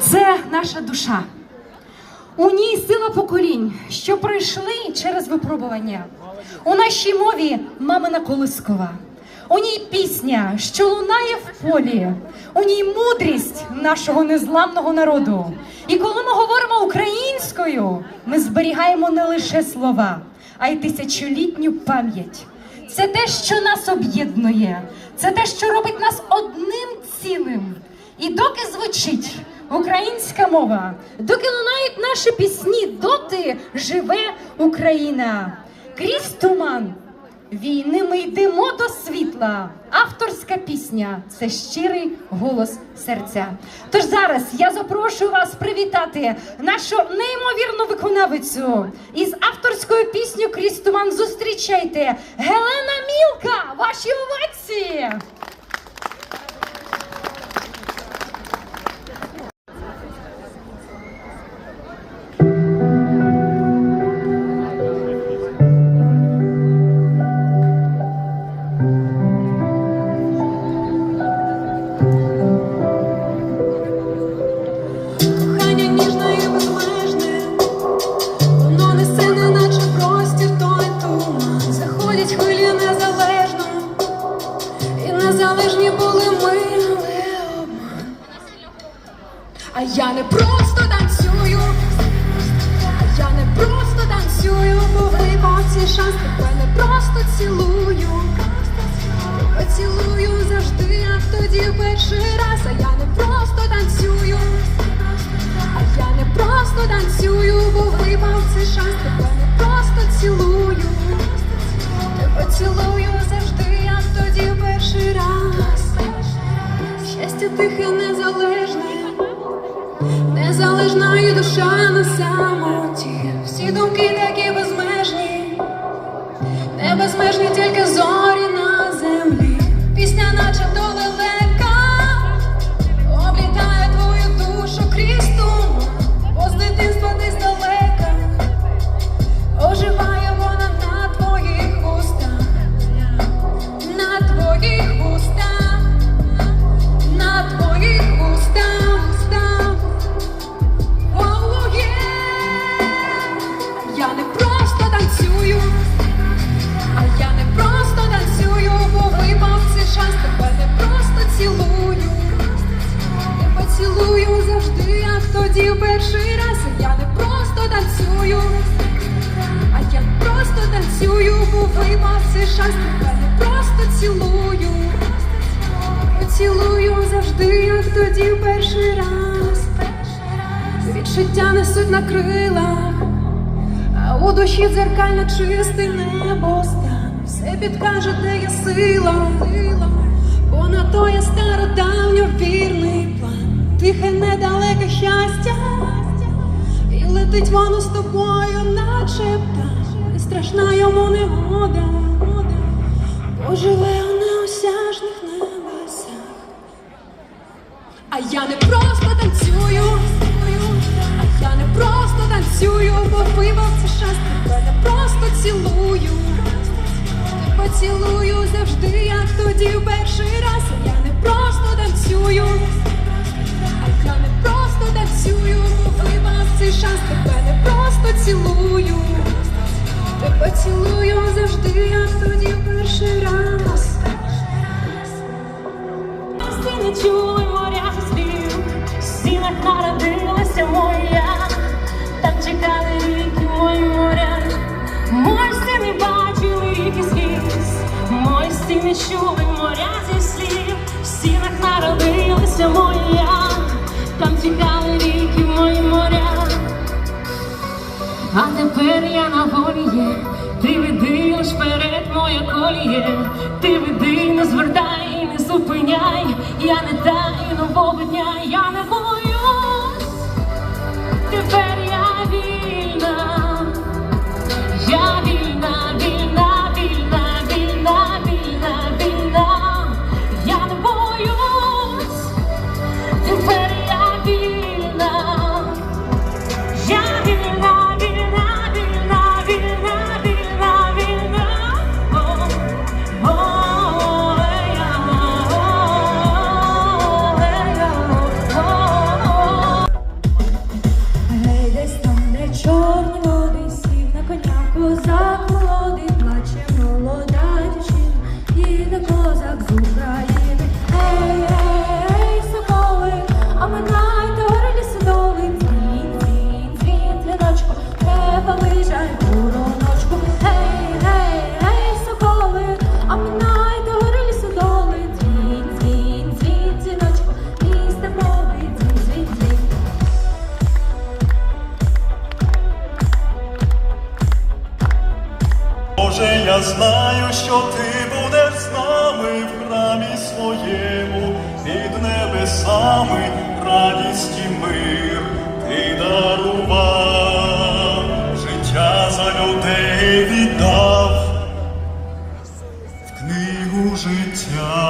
це наша душа. У ній сила поколінь, що пройшли через випробування. У нашій мові мамина колискова. У ній пісня, що лунає в полі. У ній мудрість нашого незламного народу. І коли ми говоримо українською, ми зберігаємо не лише слова, а й тисячолітню пам'ять. Це те, що нас об'єднує, це те, що робить нас одним цілим. І доки звучить українська мова, доки лунають наші пісні, доти живе Україна. Крізь туман війни ми йдемо до світла. Авторська пісня це щирий голос серця. Тож зараз я запрошую вас привітати нашу неймовірну виконавицю із авторською піснею Крізь туман. Зустрічайте Гелена Мілка! Ваші овації! Не просто танцюю, я не просто танцюю, випав цей шанс, тебе не просто цілую. Поцілую завжди, як тоді перший раз, а я не просто танцюю. А я не просто танцюю, випав цей шанс, тебе не просто цілую. Тебе цілую завжди, як тоді перший раз. Щастя тихе, незалежне, незалежна і душа на самоті. Всі думки такі безмежні, небезмежні тільки зорі на землі. Пісня начебто лелека як тоді в перший раз. Я не просто танцюю, а я просто танцюю, бо випав цей шанс, тебе не просто цілую. Поцілую завжди, як тоді перший раз. Відчуття несуть на крилах. А у душі дзеркально чисте небо стан, все підкаже, де є сила, бо на то є стародавньо вірний тихе недалеке щастя, і летить воно з тобою, наче птах, і страшна йому негода, бо живе у неосяжних небесах. А я не просто танцюю, а я не просто танцюю, бо вибав це шанс, тебе просто цілую. Тебе цілую завжди, як тоді в перший раз. Я не просто танцюю, я не просто танцюю, вибав цей шанс, тебе не просто цілую. Тебе цілую завжди, як тоді перший раз. Всі не чули моря слів, в стінах народилася моя, там чекали ріки мої моря, мої стіни бачили ріки сліз, мої стіни чули моря зі слів, в народилася моя, там тікали ріки мої моря. А тепер я на волі є, ти веди лиш вперед моя коліє, ти веди, не звертай, не зупиняй, я не таю нового дня, я не боюсь, знаю, що ти будеш з нами в храмі своєму, під небесами, радість і мир ти дарував, життя за людей віддав в книгу життя.